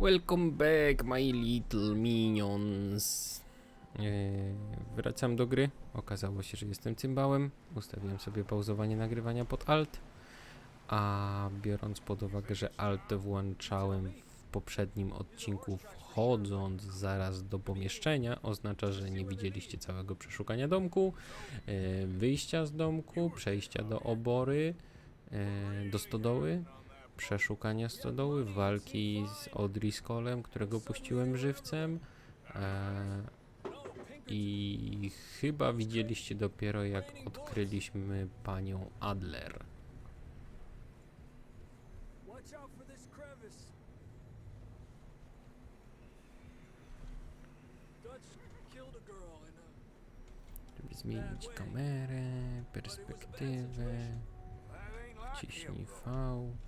Welcome back, my little minions. Eee, wracam do gry. Okazało się, że jestem cymbałem. Ustawiłem sobie pauzowanie nagrywania pod Alt. A biorąc pod uwagę, że Alt włączałem w poprzednim odcinku wchodząc zaraz do pomieszczenia, oznacza, że nie widzieliście całego przeszukania domku, e, wyjścia z domku, przejścia do obory, e, do stodoły, przeszukania stodoły, walki z Odriskolem, którego puściłem żywcem. E, I chyba widzieliście dopiero jak odkryliśmy panią Adler. Zmienić kamerę, perspektywę, ciśnij V.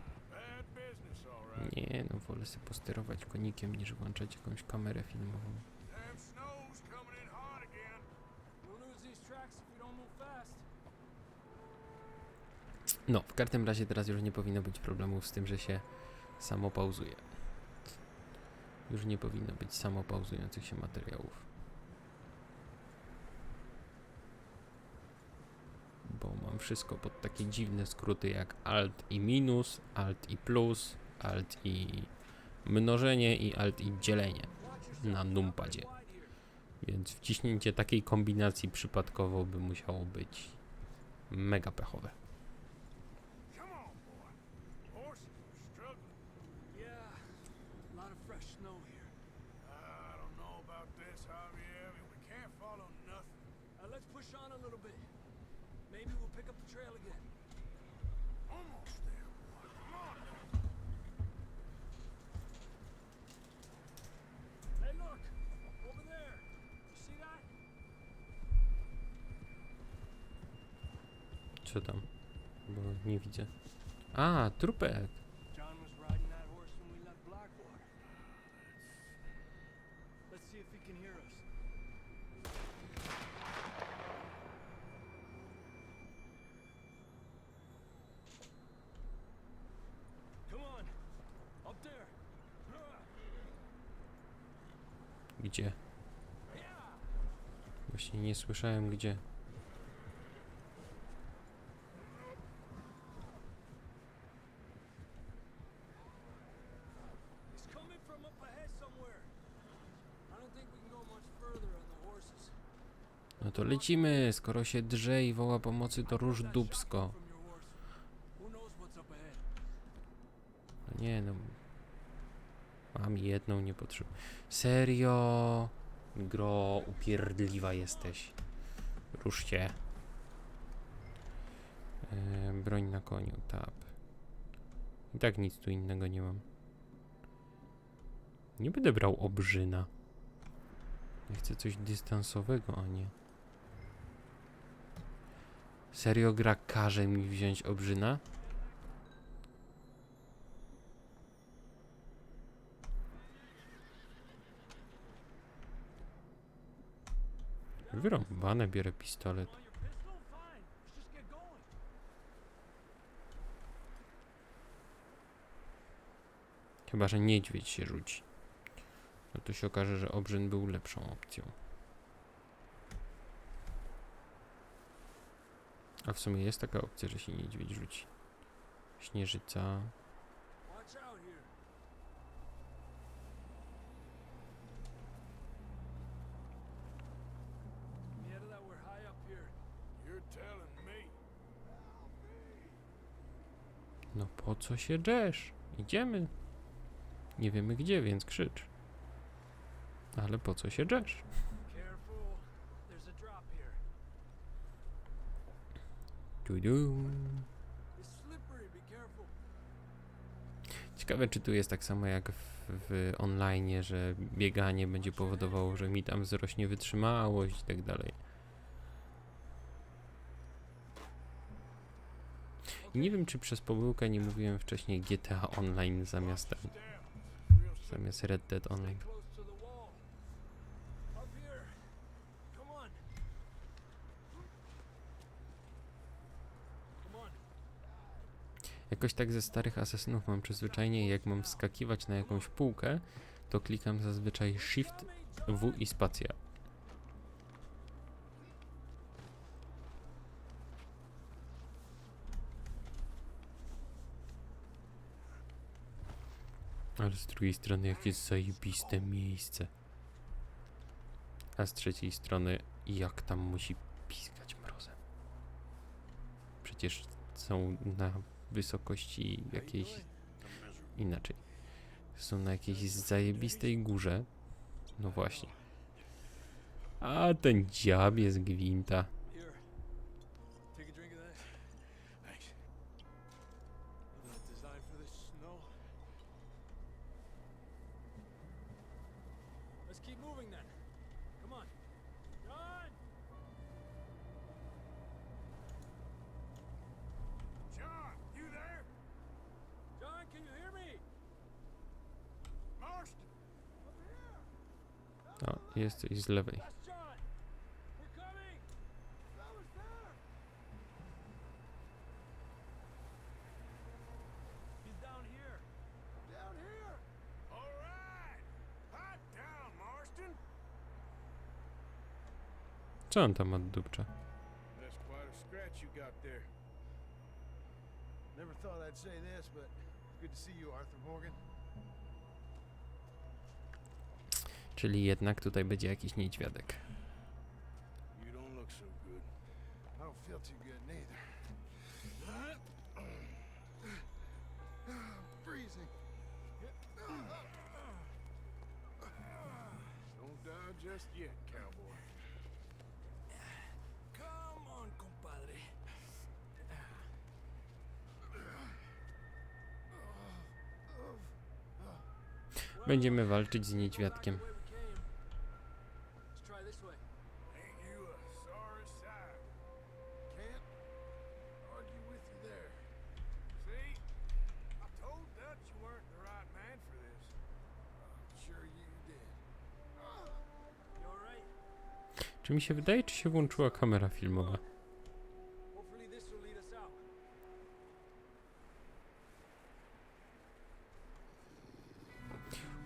Nie no, wolę sobie posterować konikiem niż włączać jakąś kamerę filmową. No, w każdym razie teraz już nie powinno być problemów z tym, że się samo pauzuje. Już nie powinno być samo pauzujących się materiałów. Bo mam wszystko pod takie dziwne skróty jak Alt i minus, Alt i plus, Alt i mnożenie i Alt i dzielenie na numpadzie. Więc wciśnięcie takiej kombinacji przypadkowo by musiało być mega pechowe. Come on, boy. Horses are struggling. Yeah, a lot of fresh snow here. I don't know about this, Javier. I mean, we can't follow nothing. Uh, let's push on a little bit. Maybe we'll pick up the trail again. Almost there, boy. Come on. Hey, look! Over there! You see that? Co tam? Bo nie widzę. A, trupek! John was riding that horse when we left Blackwater. Let's see if he can hear us. Come on! Up there! Gdzie? Właśnie nie słyszałem gdzie. He's coming from up ahead somewhere. I don't think we can go much further on the horses. No to lecimy, skoro się drze i woła pomocy, to róż dubsko. No nie no. Mam jedną, nie potrzebuję. Serio? Gro, upierdliwa jesteś. Rusz się. E, broń na koniu, tap. I tak nic tu innego nie mam. Nie będę brał obrzyna. Ja chcę coś dystansowego, a nie. Serio gra każe mi wziąć obrzyna? Wyrąbane, biorę pistolet. Chyba, że niedźwiedź się rzuci. No to się okaże, że obrzyn był lepszą opcją. A w sumie jest taka opcja, że się niedźwiedź rzuci. Śnieżyca. No po co się drzesz? Idziemy. Nie wiemy gdzie, więc krzycz. Ale po co się drzesz? Careful. Ciekawe, czy tu jest tak samo jak w w online, że bieganie będzie powodowało, że mi tam wzrośnie wytrzymałość i tak dalej. Nie wiem, czy przez pomyłkę nie mówiłem wcześniej GTA Online zamiast zamiast Red Dead Online. Close to the wall. Up here. Come on. Come on. Jakoś tak ze starych asesynów mam przyzwyczajenie, jak mam wskakiwać na jakąś półkę, to klikam zazwyczaj Shift, W i spacja. Ale z drugiej strony jakie zajebiste miejsce. A z trzeciej strony jak tam musi piskać mrozem. Przecież są na wysokości jakiejś inaczej. Są na jakiejś zajebistej górze. No właśnie. A ten dziab jest gwinta. Hot down, Marston! Co on tam oddupcza? That's quite a scratch you got there. Never thought I'd say this, but good to see you, Arthur Morgan. Czyli jednak tutaj będzie jakiś niedźwiadek. Będziemy walczyć z niedźwiadkiem. Czy mi się wydaje, czy się włączyła kamera filmowa?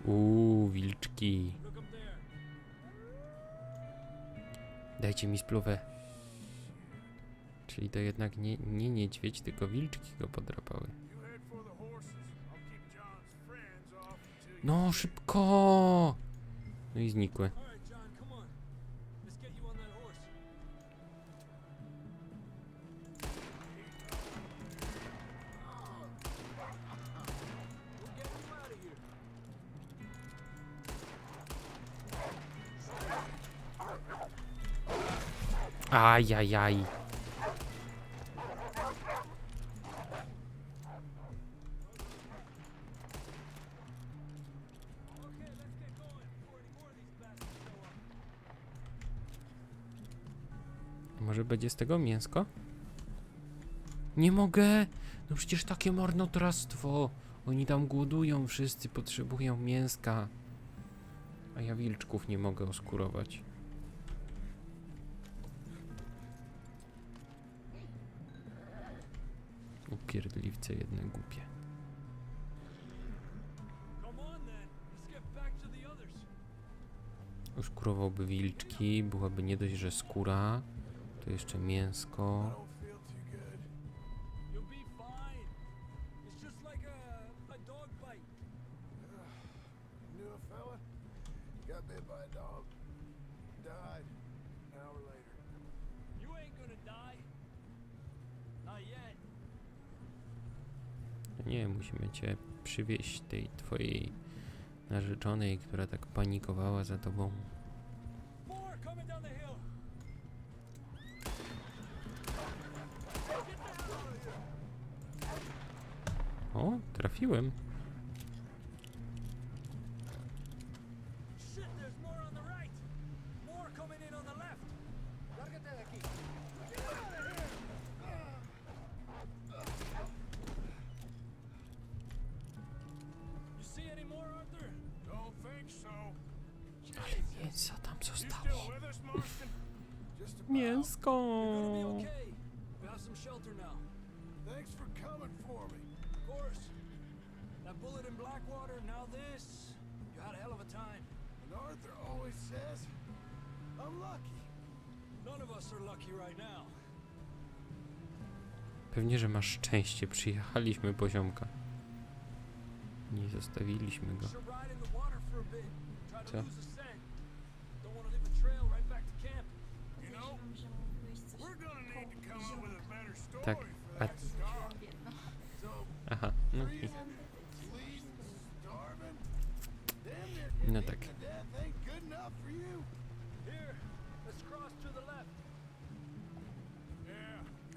Uuu, wilczki. Dajcie mi spluwę. Czyli to jednak nie, nie niedźwiedź, tylko wilczki go podrapały. No, szybko! No i znikły. Up. Może będzie z tego mięsko? Nie mogę! No przecież takie marnotrawstwo! Oni tam głodują, wszyscy potrzebują mięska. A ja wilczków nie mogę oskurować. To the others. Oskurowałby wilczki, byłaby nie dość, że skóra, to jeszcze mięsko. Got bit by a dog. Died. An hour later. You ain't gonna die. Not yet. Nie, musimy cię przywieźć tej twojej narzeczonej, która tak panikowała za tobą. O, trafiłem. Now. Thanks for coming for me. Of course. That bullet in Blackwater, now this. You had a hell of a time. And Arthur always says, I'm lucky. None of us are lucky right now. Pewnie, że masz szczęście. Przyjechaliśmy poziomka. Nie zostawiliśmy go. Co? lose the scent. Don't want to leave a trail right back to camp. Tak, a- Aha, no i No tak.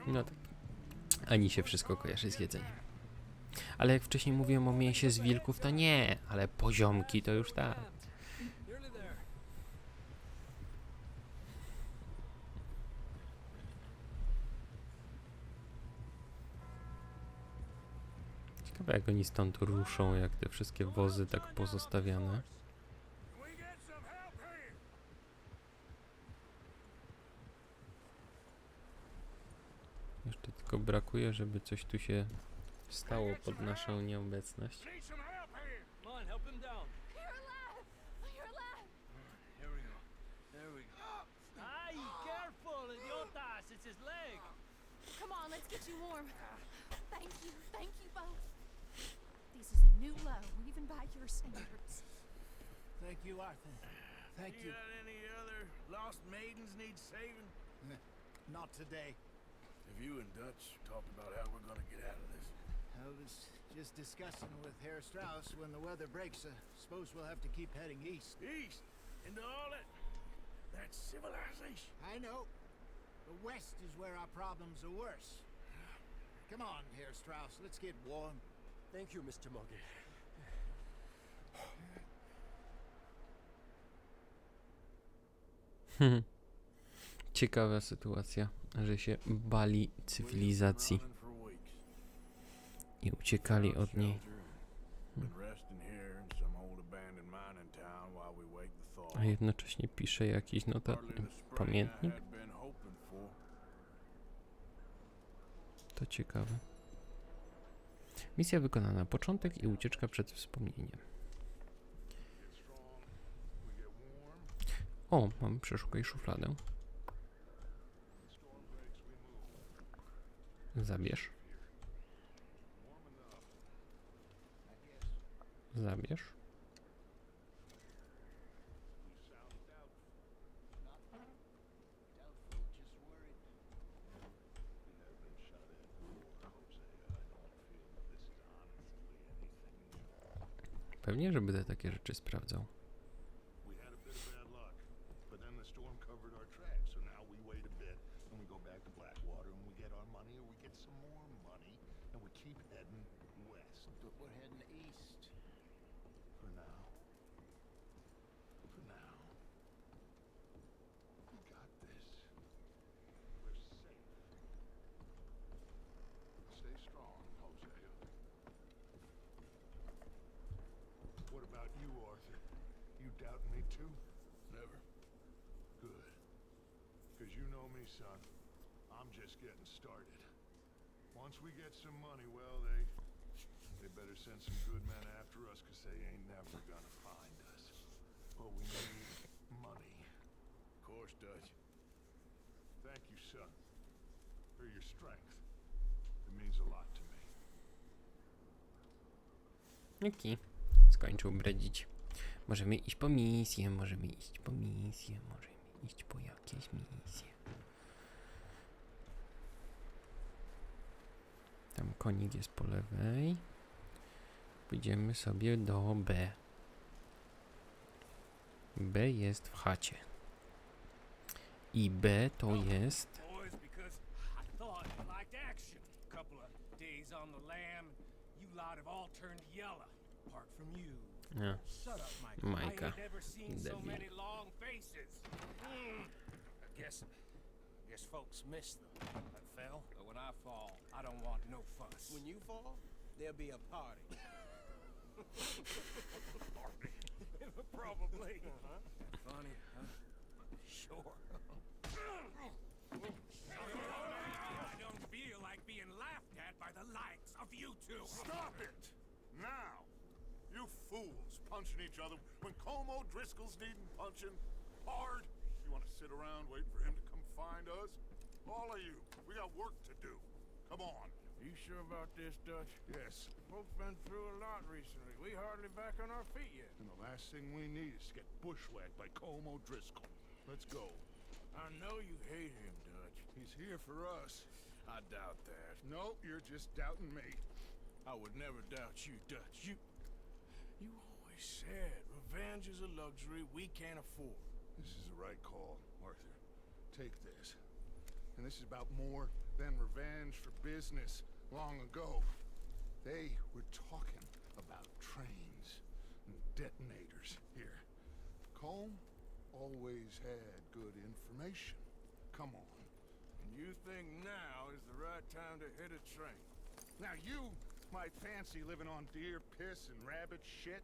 No tak. Ani się wszystko kojarzy z jedzeniem. Ale jak wcześniej mówiłem o mięsie z wilków, to nie, ale poziomki to już tak. Nearly there. Ciekawe jak oni stąd ruszą, jak te wszystkie wozy tak pozostawiane. Jeszcze tylko brakuje, żeby coś tu się stało pod naszą nieobecność. Come on, let's get you warm. Thank you, thank you both. This is a new low, even by your standards. Thank you, Arthur. Thank you got any other lost maidens need saving? Not today. Have you and Dutch talked about how we're gonna get out of this? I was just discussing with Herr Strauss when the weather breaks. I suppose we'll have to keep heading east. East into all that that civilization. I know. The west is where our problems are worse. Come on, Herr Strauss, let's get warm. Thank you, Mr. Morgan. Ciekawa sytuacja, że się bali cywilizacji i uciekali od niej. Thaw. A jednocześnie pisze jakiś I pamiętnik. To ciekawe. Misja wykonana. Początek i ucieczka przed wspomnieniem. O, mam przeszukaj szufladę. Zabierz. Zabierz. Pewnie, że będę takie rzeczy sprawdzał. We had a bit of bad luck, but then the storm covered our tracks, so now we wait a bit and we go back to Blackwater and we get our money or we get some more money and we keep heading west But we're heading east. for now. For now. We got this. We're safe. Stay strong, Hosea. What about you, Arthur? You doubt me too? Never. Good. Because you know me, son. I'm just getting started. Once we get some money, well, they... They better send some good men after us, because they ain't never gonna find us. But we need money. Of course, Dutch. Thank you, son. For your strength. It means a lot to me. Jaki? Skończył bredzić. Możemy iść po misję, możemy iść po misję, możemy iść po jakieś misje. Tam konik jest po lewej. Pójdziemy sobie do B. B jest w chacie. I B to jest... Boys, because I thought you liked action. Couple of days on the lam, you lot have all turned yellow. Apart from you. A, Shut up, Mike. Micah. I ain't never seen so Debil. Many long faces. I guess, I guess folks miss them. I fell, but when I fall, I don't want no fuss. When you fall, there'll be a party. Probably. Uh-huh. Funny huh? sure. I don't feel like being laughed at by the likes of you two. Stop it! Now! You fools punching each other when Como Driscoll's needing punching hard. You want to sit around waiting for him to come find us? All of you, we got work to do. Come on. Are You sure about this, Dutch? Yes. Folks been through a lot recently. We hardly back on our feet yet. And the last thing we need is to get bushwhacked by Como Driscoll. Let's go. I know you hate him, Dutch. He's here for us. I doubt that. No, you're just doubting me. I would never doubt you, Dutch. You, you always said revenge is a luxury we can't afford. This is the right call, Arthur. Take this. And this is about more than revenge for business long ago. They were talking about trains and detonators here. Colm always had good information. Come on. And you think now is the right time to hit a train? Now you might fancy living on deer piss and rabbit shit.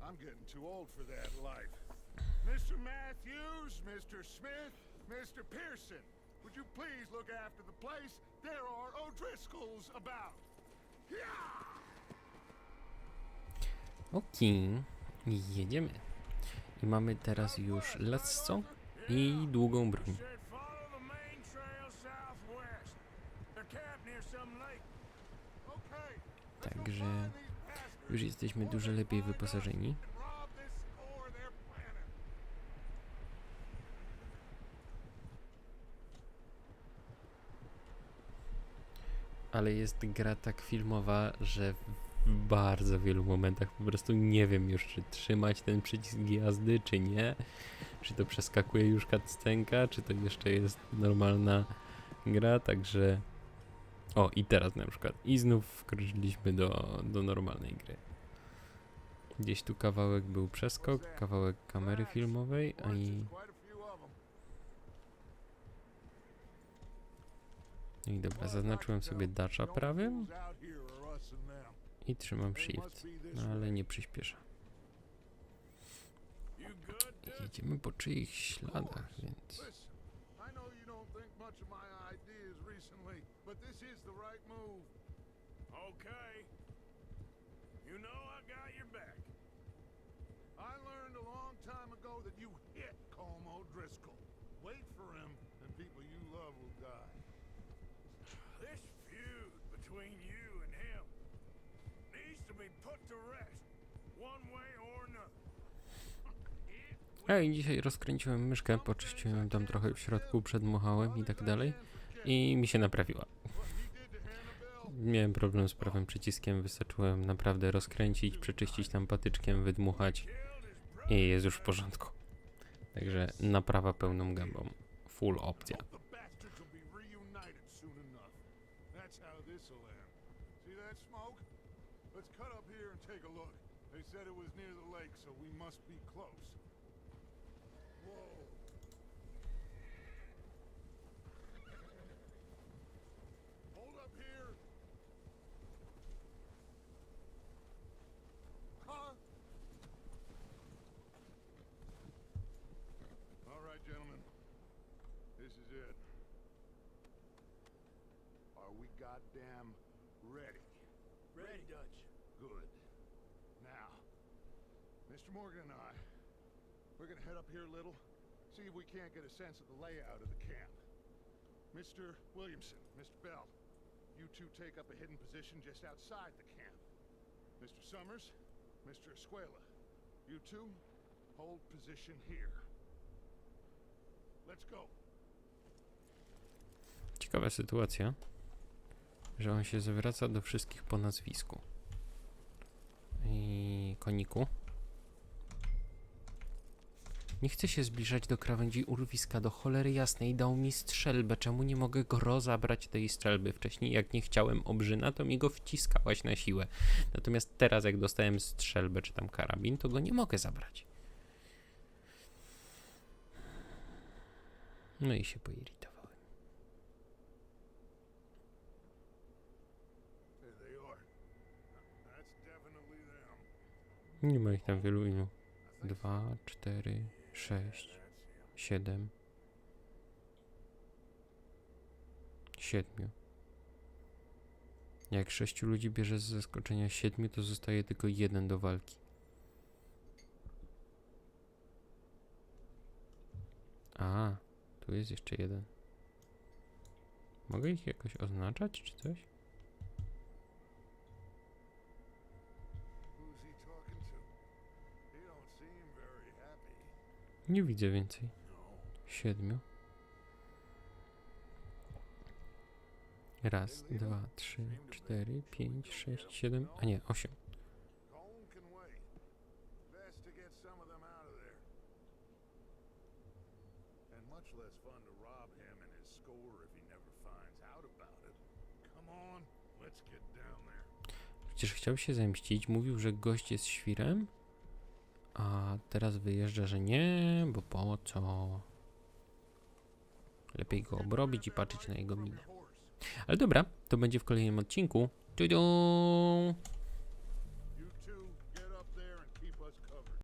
I'm getting too old for that life. Mr. Matthews, Mr. Smith, Mr. Pearson, would you please look after the place? There are O'Driscolls about. Yeah! Okej, jedziemy. I mamy teraz już lasso i długą broń. Okay. Także już jesteśmy dużo lepiej wyposażeni. Ale jest gra tak filmowa, że w bardzo wielu momentach po prostu nie wiem już, czy trzymać ten przycisk jazdy, czy nie. Czy to przeskakuje już cutscenka, czy to jeszcze jest normalna gra, także... O, i teraz na przykład. I znów wkroczyliśmy do, do normalnej gry. Gdzieś tu kawałek był przeskok, kawałek kamery filmowej, a i... Quite a few of 'em. No i dobra, zaznaczyłem sobie dasza prawym i trzymam shift, no ale nie przyspiesza. Jedziemy po czyichś śladach, więc... Okay. You know I got your back. I learned a long time ago that you hit Como Driscoll. Wait for him, and people you love will die. This feud between you and him needs to be put to rest, one way or another. I dzisiaj rozkręciłem myszkę, poczyściłem tam trochę w środku, przedmuchałem i tak dalej. I mi się naprawiła. Miałem problem z prawym przyciskiem, wystarczyłem naprawdę rozkręcić, przeczyścić tam patyczkiem, wydmuchać i jest już w porządku. Także naprawa pełną gębą. Full opcja. Goddamn ready? Ready, Dutch. Good. Now, Mr. Morgan and I, we're gonna head up here a little, see if we can't get a sense of the layout of the camp. Mr. Williamson, Mr. Bell, you two take up a hidden position just outside the camp. Mr. Summers, Mr. Escuela, you two hold position here. Let's go. Ciekawa sytuacja, że on się zwraca do wszystkich po nazwisku. I koniku. Nie chcę się zbliżać do krawędzi urwiska, do cholery jasnej. Dał mi strzelbę, czemu nie mogę go rozabrać tej strzelby? Wcześniej jak nie chciałem obrzyna, to mi go wciskałaś na siłę. Natomiast teraz jak dostałem strzelbę, czy tam karabin, to go nie mogę zabrać. No i się poirytowałem. There they are. That's definitely them. Nie ma ich tam wielu ilu. Dwa, cztery, sześć. Siedem. Siedmiu. Jak sześciu ludzi bierze z zaskoczenia siedmiu, to zostaje tylko jeden do walki. A, tu jest jeszcze jeden. Mogę ich jakoś oznaczać, czy coś? Nie widzę więcej. Siedmiu. Raz, dwa, trzy, cztery, pięć, sześć, siedem, a nie, osiem. Przecież chciał się zemścić, mówił, że gość jest świrem, a teraz wyjeżdża, że nie, bo po co? Lepiej go obrobić i patrzeć na jego minę. Ale dobra, to będzie w kolejnym odcinku. Tudu!